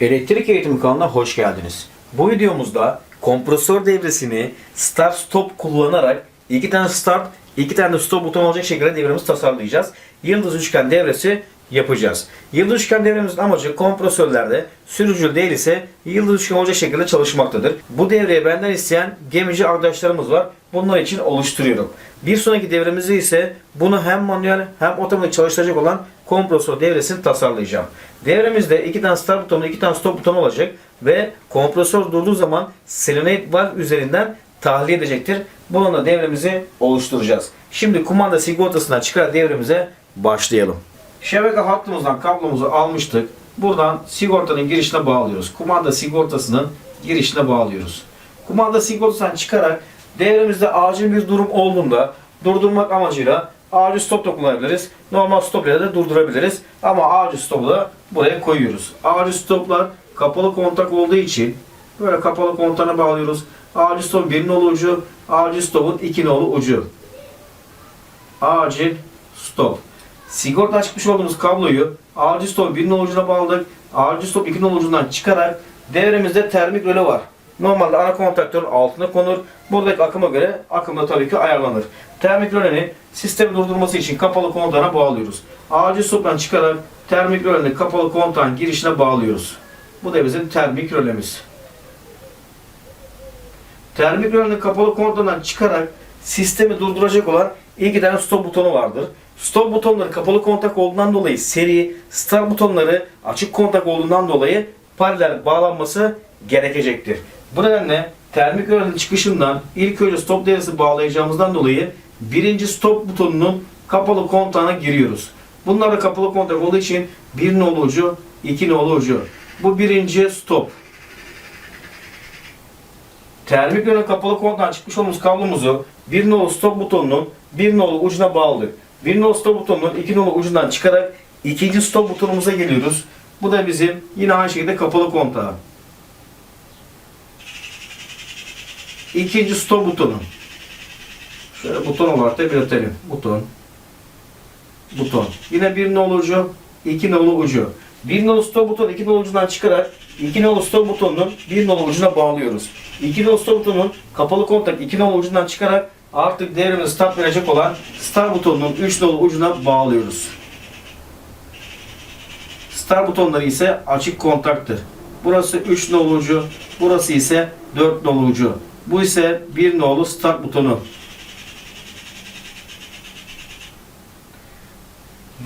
Elektrik Eğitimi kanalına hoş geldiniz. Bu videomuzda kompresör devresini start stop kullanarak iki tane start, iki tane de stop buton olacak şekilde devremizi tasarlayacağız. Yıldız üçgen devresi yapacağız. Yıldız üçgen devremizin amacı kompresörlerde sürücü değil ise yıldız üçgen olacak şekilde çalışmaktadır. Bu devreye benden isteyen gemici arkadaşlarımız var. Bunlar için oluşturuyorum. Bir sonraki devremizde ise bunu hem manuel hem otomatik çalıştıracak olan kompresör devresini tasarlayacağım. Devremizde iki tane start butonu, iki tane stop butonu olacak ve kompresör durduğu zaman solenoid valve üzerinden tahliye edecektir. Bununla devremizi oluşturacağız. Şimdi kumanda sigortasından çıkarak devremize başlayalım. Şebeke hattımızdan kablomuzu almıştık. Buradan sigortanın girişine bağlıyoruz. Kumanda sigortasının girişine bağlıyoruz. Kumanda sigortasından çıkarak devremizde acil bir durum olduğunda durdurmak amacıyla acil stop da kullanabiliriz. Normal stop ile de durdurabiliriz. Ama acil stopu da buraya koyuyoruz. Acil stoplar kapalı kontak olduğu için böyle kapalı kontağına bağlıyoruz. Acil stop bir nolu ucu, acil stopun iki nolu ucu. Acil stop. Sigorta çıkmış olduğumuz kabloyu acil stop bir nolu ucuna bağladık. Acil stop iki nolu ucundan çıkarak devremizde termik röle var. Normalde ana kontaktörün altına konur. Buradaki akıma göre akım da tabii ki ayarlanır. Termik röleni sistemi durdurması için kapalı kontağına bağlıyoruz. Acil stoptan çıkarak termik röleni kapalı kontağın girişine bağlıyoruz. Bu da bizim termik rölemiz. Termik röleni kapalı kontağından çıkarak sistemi durduracak olan iki tane stop butonu vardır. Stop butonları kapalı kontak olduğundan dolayı seri, start butonları açık kontak olduğundan dolayı paralel bağlanması gerekecektir. Bu nedenle termik rölenin çıkışından ilk önce stop devresi bağlayacağımızdan dolayı birinci stop butonunun kapalı kontağına giriyoruz. Bunlar da kapalı kontak olduğu için bir nolu ucu, iki nolu ucu. Bu birinci stop. Termik yöne kapalı kontağından çıkmış olduğumuz kablomuzu bir nolu stop butonunun bir nolu ucuna bağladık. Bir nolu stop butonunun iki nolu ucundan çıkarak ikinci stop butonumuza geliyoruz. Bu da bizim yine aynı şekilde kapalı kontağı. İkinci stop butonu. Şöyle buton olarak da belirtelim. Buton. Buton. Yine bir nolu ucu, iki nolu ucu. Bir nolu stop butonu iki nolu ucundan çıkarak iki nolu stop butonunun bir nolu ucuna bağlıyoruz. İki nolu stop butonunun kapalı kontak iki nolu ucundan çıkarak artık devrimizi start verecek olan start butonunun üç nolu ucuna bağlıyoruz. Start butonları ise açık kontaktır. Burası 3 nolu ucu, burası ise 4 nolu ucu. Bu ise 1 nolu start butonu.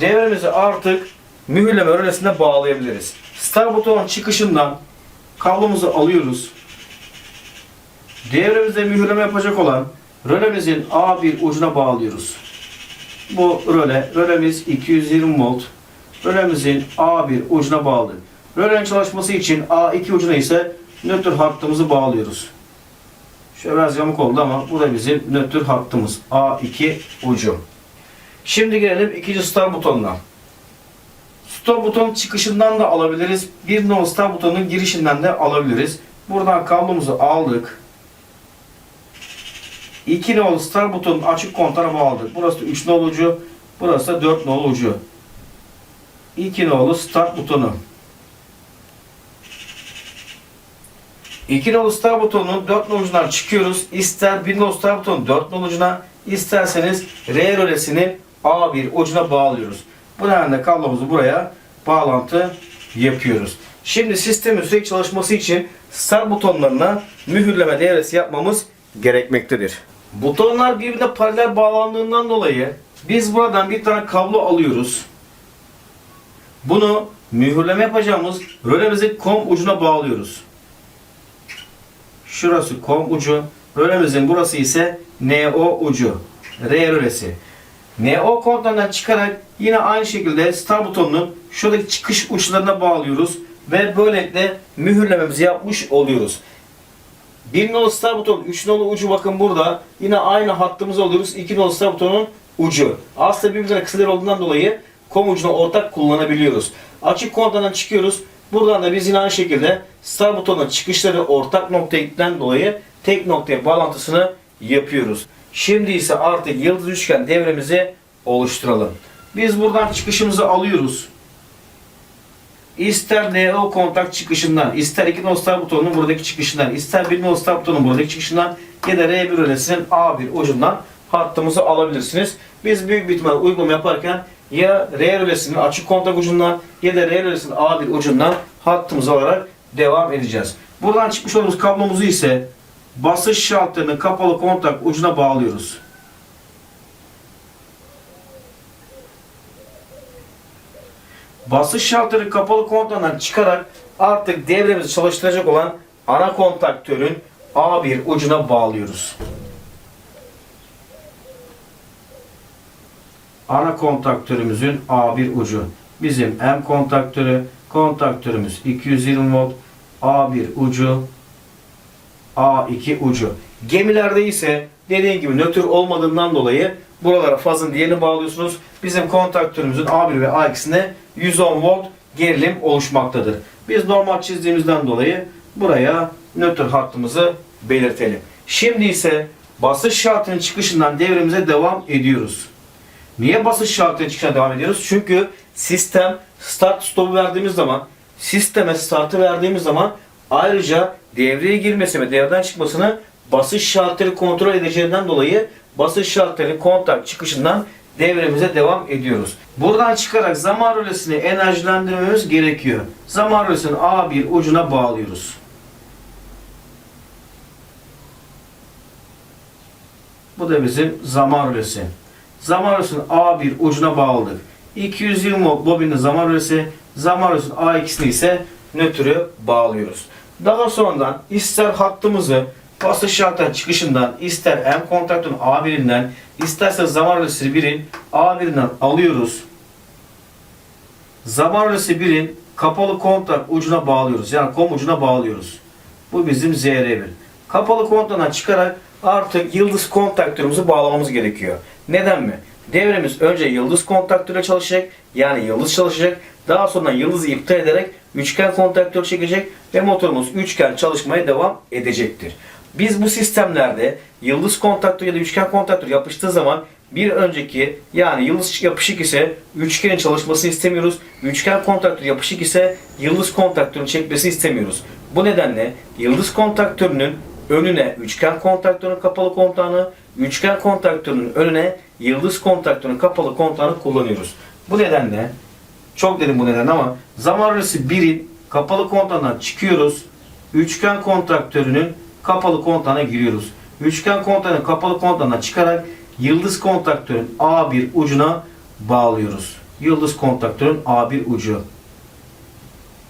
Devremizi artık mühürleme rölesine bağlayabiliriz. Start butonun çıkışından kablomuzu alıyoruz. Devremizde mühürleme yapacak olan rölemizin A1 ucuna bağlıyoruz. Bu röle, rölemiz 220 volt. Rölemizin A1 ucuna bağlı. Rölenin çalışması için A2 ucuna ise nötr hattımızı bağlıyoruz. Şöyle biraz yamuk oldu ama bu da bizim nötr hattımız. A2 ucu. Şimdi gelelim ikinci start butonuna. Stop buton çıkışından da alabiliriz. Bir no start butonun girişinden de alabiliriz. Buradan kablomuzu aldık. 2 nolu start butonun açık kontağına bağladık. Burası da 3 nolu ucu. Burası da 4 nolu ucu. 2 nolu start butonu. 2 nolu start butonunun 4 nolu ucundan çıkıyoruz. İster 1 nolu start butonun 4 nolu ucuna, isterseniz R rölesini A1 ucuna bağlıyoruz. Bu nedenle kablomuzu buraya bağlantı yapıyoruz. Şimdi sistemin sürekli çalışması için start butonlarına mühürleme devresi yapmamız gerekmektedir. Butonlar birbirine paralel bağlandığından dolayı biz buradan bir tane kablo alıyoruz. Bunu mühürleme yapacağımız rölemizin kom ucuna bağlıyoruz. Şurası kom ucu, rölemizin burası ise NO ucu, R rölesi. NO kontağından çıkarak yine aynı şekilde start butonunun şuradaki çıkış uçlarına bağlıyoruz ve böylelikle mühürlememizi yapmış oluyoruz. Bir nolu start butonu, 3 nolu ucu bakın burada. Yine aynı hattımızı alıyoruz. 2 nolu start butonun ucu. Aslında birbirine kısalar olduğundan dolayı kom ucuna ortak kullanabiliyoruz. Açık kontağından çıkıyoruz. Buradan da biz yine aynı şekilde start butonun çıkışları ortak noktaya dolayı tek noktaya bağlantısını yapıyoruz. Şimdi ise artık yıldız üçgen devremizi oluşturalım. Biz buradan çıkışımızı alıyoruz. İster NO kontak çıkışından, ister 2 nol start butonunun buradaki çıkışından, ister 1 nol start butonunun buradaki çıkışından ya da R1 rölesinin A1 ucundan hattımızı alabilirsiniz. Biz büyük bir ihtimal uygulama yaparken ya R rölesinin açık kontak ucundan ya da R rölesinin A1 ucundan hattımızı alarak devam edeceğiz. Buradan çıkmış olduğumuz kablomuzu ise basış şalterinin kapalı kontak ucuna bağlıyoruz. Basış şalteri kapalı kontaktan çıkarak artık devremizi çalıştıracak olan ana kontaktörün A1 ucuna bağlıyoruz. Ana kontaktörümüzün A1 ucu. Bizim M kontaktörü, kontaktörümüz 220 volt, A1 ucu, A2 ucu. Gemilerde ise dediğim gibi nötr olmadığından dolayı buralara fazın diğerini bağlıyorsunuz. Bizim kontaktörümüzün A1 ve A2'sine 110 volt gerilim oluşmaktadır. Biz normal çizdiğimizden dolayı buraya nötr hattımızı belirtelim. Şimdi ise basış şartının çıkışından devremize devam ediyoruz. Niye basış şartının çıkışına devam ediyoruz? Çünkü sistem start stop'u verdiğimiz zaman sisteme startı verdiğimiz zaman ayrıca devreye girmesi ve devreden çıkmasını basış şartları kontrol edeceğinden dolayı basış şartları kontak çıkışından devremize devam ediyoruz. Buradan çıkarak zaman rölesini enerjilendirmemiz gerekiyor. Zaman rölesini A1 ucuna bağlıyoruz. Bu da bizim zaman rölesi. Zaman rölesini A1 ucuna bağladık. 220 volt bobinin zaman rölesi, zaman rölesinin A2'sini ise nötrü bağlıyoruz. Daha sonradan ister hattımızı basış şarttan çıkışından, ister M kontaktörün A1'inden, isterse zaman rölesi 1'in A1'inden alıyoruz. Zaman rölesi 1'in kapalı kontak ucuna bağlıyoruz. Yani kom ucuna bağlıyoruz. Bu bizim ZR1. Kapalı kontaktan çıkarak artık yıldız kontaktörümüzü bağlamamız gerekiyor. Neden mi? Devremiz önce yıldız kontaktöre çalışacak. Yani yıldız çalışacak. Daha sonra yıldızı iptal ederek üçgen kontaktör çekecek ve motorumuz üçgen çalışmaya devam edecektir. Biz bu sistemlerde yıldız kontaktör ya da üçgen kontaktör yapıştığı zaman bir önceki yani yıldız yapışık ise üçgenin çalışmasını istemiyoruz. Üçgen kontaktör yapışık ise yıldız kontaktörün çekmesini istemiyoruz. Bu nedenle yıldız kontaktörünün önüne üçgen kontaktörün kapalı kontağını, üçgen kontaktörünün önüne yıldız kontaktörün kapalı kontağını kullanıyoruz. Bu nedenle çok dedim bu neden ama zaman rölesi 1'in kapalı kontağından çıkıyoruz. Üçgen kontaktörünün kapalı kontağına giriyoruz. Üçgen kontağının kapalı kontağından çıkarak yıldız kontaktörün A1 ucuna bağlıyoruz. Yıldız kontaktörün A1 ucu.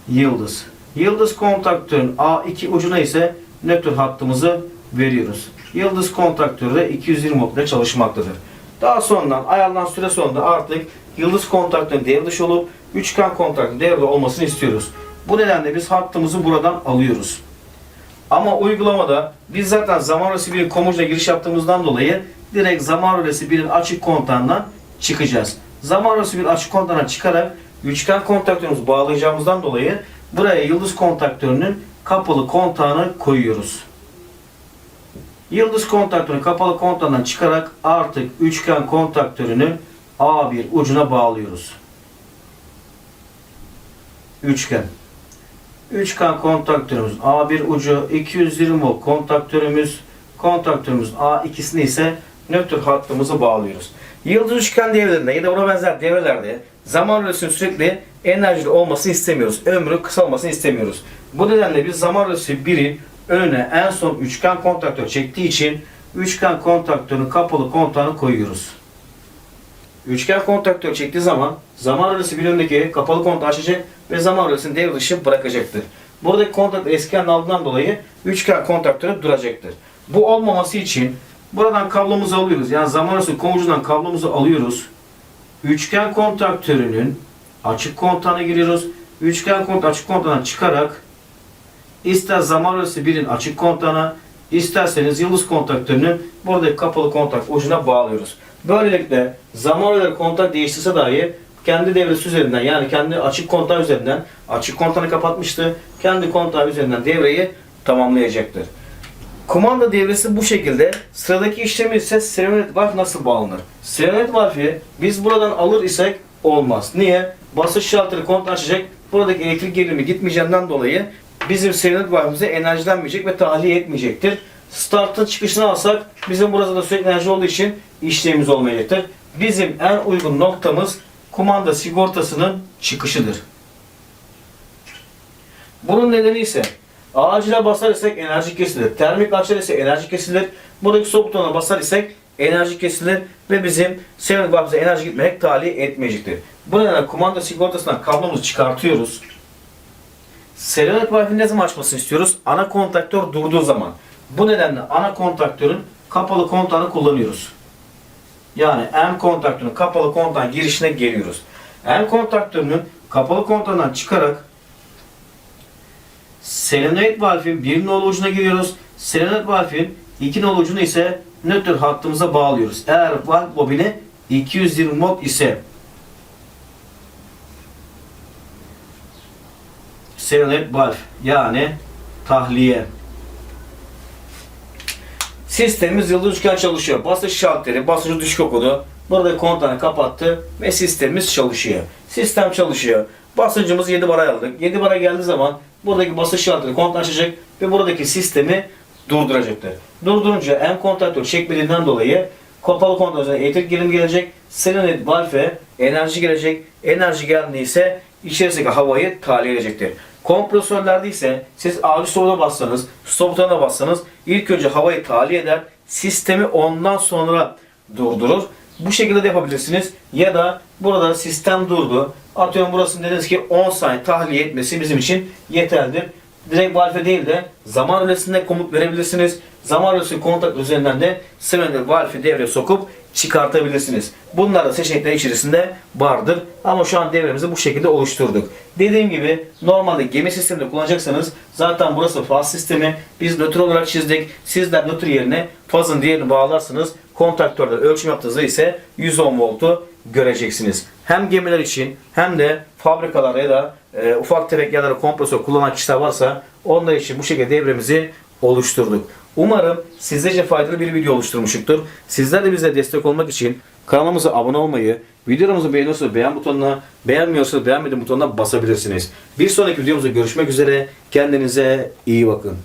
Yıldız. Yıldız kontaktörün A2 ucuna ise nötr hattımızı veriyoruz. Yıldız kontaktörü de 220 volt ile çalışmaktadır. Daha sonradan ayarlanan süre sonunda artık yıldız kontaktörün devre olup üçgen kontaktörün devrede olmasını istiyoruz. Bu nedenle biz hattımızı buradan alıyoruz. Ama uygulamada biz zaten zaman rölesi 1'in komucuna giriş yaptığımızdan dolayı direkt zaman rölesi 1'in açık kontağından çıkacağız. Zaman rölesi 1 açık kontağından çıkarak üçgen kontaktörümüzü bağlayacağımızdan dolayı buraya yıldız kontaktörünün kapalı kontağını koyuyoruz. Yıldız kontaktörünü kapalı kontağından çıkarak artık üçgen kontaktörünün A1 ucuna bağlıyoruz. Üçgen. Üçgen kontaktörümüz A1 ucu 220 volt kontaktörümüz kontaktörümüz A2'sini ise nötr hattımızı bağlıyoruz. Yıldız üçgen devrelerinde ya da buna benzer devrelerde zaman rölesinin sürekli enerjili olmasını istemiyoruz. Ömrü kısalmasını istemiyoruz. Bu nedenle biz zaman rölesi 1'in önüne en son üçgen kontaktör çektiği için üçgen kontaktörün kapalı kontağını koyuyoruz. Üçgen kontaktör çektiği zaman zaman rölesi bir öndeki kapalı kontağı açacak ve zaman rölesini devre dışı bırakacaktır. Buradaki kontak eskiden aldığından dolayı üçgen kontaktörü duracaktır. Bu olmaması için buradan kablomuzu alıyoruz. Yani zaman rölesi komucundan kablomuzu alıyoruz. Üçgen kontaktörünün açık kontağına giriyoruz. Üçgen kontak açık kontağından çıkarak ister zaman rölesi birin açık kontağına isterseniz yıldız kontaktörünün buradaki kapalı kontak ucuna bağlıyoruz. Böylelikle zaman röleri kontak değiştirse dahi kendi devresi üzerinden yani kendi açık kontağı üzerinden açık kontağını kapatmıştı. Kendi kontağı üzerinden devreyi tamamlayacaktır. Kumanda devresi bu şekilde. Sıradaki işlemi ise serenet valve nasıl bağlanır? Serenet valve'i biz buradan alır isek olmaz. Niye? Basış şalteri kontağı açacak buradaki elektrik gerilimi gitmeyeceğinden dolayı bizim serinlik valvimize enerjilenmeyecek ve tahliye etmeyecektir. Startın çıkışını alsak bizim burada da sürekli enerji olduğu için işlemimiz olmayacaktır. Bizim en uygun noktamız kumanda sigortasının çıkışıdır. Bunun nedeni ise acile basar isek enerji kesilir. Termik açar ise enerji kesilir. Buradaki soğuk butona basar isek enerji kesilir ve bizim serinlik valvimize enerji gitmeyerek tahliye etmeyecektir. Bu nedenle kumanda sigortasından kablomuzu çıkartıyoruz. Serinlik valvini ne zaman açmasını istiyoruz? Ana kontaktör durduğu zaman. Bu nedenle ana kontaktörün kapalı kontağını kullanıyoruz. Yani M kontaktörünün kapalı kontağın girişine geliyoruz. M kontaktörünün kapalı kontağından çıkarak Selenoid valfin bir nolu ucuna giriyoruz. Selenoid valfin iki nolu ucunu ise nötr hattımıza bağlıyoruz. Eğer valf bobini 220 volt ise Selenoid valf yani tahliye. Sistemimiz yıldız üçgen çalışıyor. Basınç şalteri, basıncı düşük okudu. Burada kontağını kapattı ve sistemimiz çalışıyor. Sistem çalışıyor. Basıncımız 7 bara aldık. 7 bara geldiği zaman buradaki basınç şalteri kontağı açacak ve buradaki sistemi durduracaktır. Durdurunca en kontaktör çekmediğinden dolayı kapalı üzerine elektrik gerilimi gelecek. Selenet valfe enerji gelecek. Enerji geldiyse içerisindeki havayı tahliye edecektir. Kompresörlerde ise siz avcı soğuda bassanız, stop butonuna bassanız ilk önce havayı tahliye eder. Sistemi ondan sonra durdurur. Bu şekilde de yapabilirsiniz. Ya da burada sistem durdu. Atıyorum burasını dediniz ki 10 saniye tahliye etmesi bizim için yeterlidir. Direkt valfe değil de zaman rölesinde komut verebilirsiniz. Zaman rölesi kontak üzerinden de sınırlı valfi devreye sokup çıkartabilirsiniz. Bunlar da seçenekler içerisinde vardır. Ama şu an devremizi bu şekilde oluşturduk. Dediğim gibi normalde gemi sisteminde kullanacaksanız zaten burası faz sistemi. Biz nötr olarak çizdik. Sizler nötr yerine fazın diğerini bağlarsınız. Kontaktörde ölçüm yaptığınızda ise 110 voltu göreceksiniz. Hem gemiler için hem de fabrikalar ya da e, ufak tefek yerlerde kompresör kullanan kişiler varsa onlar için bu şekilde devremizi oluşturduk. Umarım sizlerce faydalı bir video oluşturmuşuktur. Sizler de bize destek olmak için kanalımıza abone olmayı, videomuzu beğeniyorsanız beğen butonuna, beğenmiyorsanız beğenmedim butonuna basabilirsiniz. Bir sonraki videomuzda görüşmek üzere. Kendinize iyi bakın.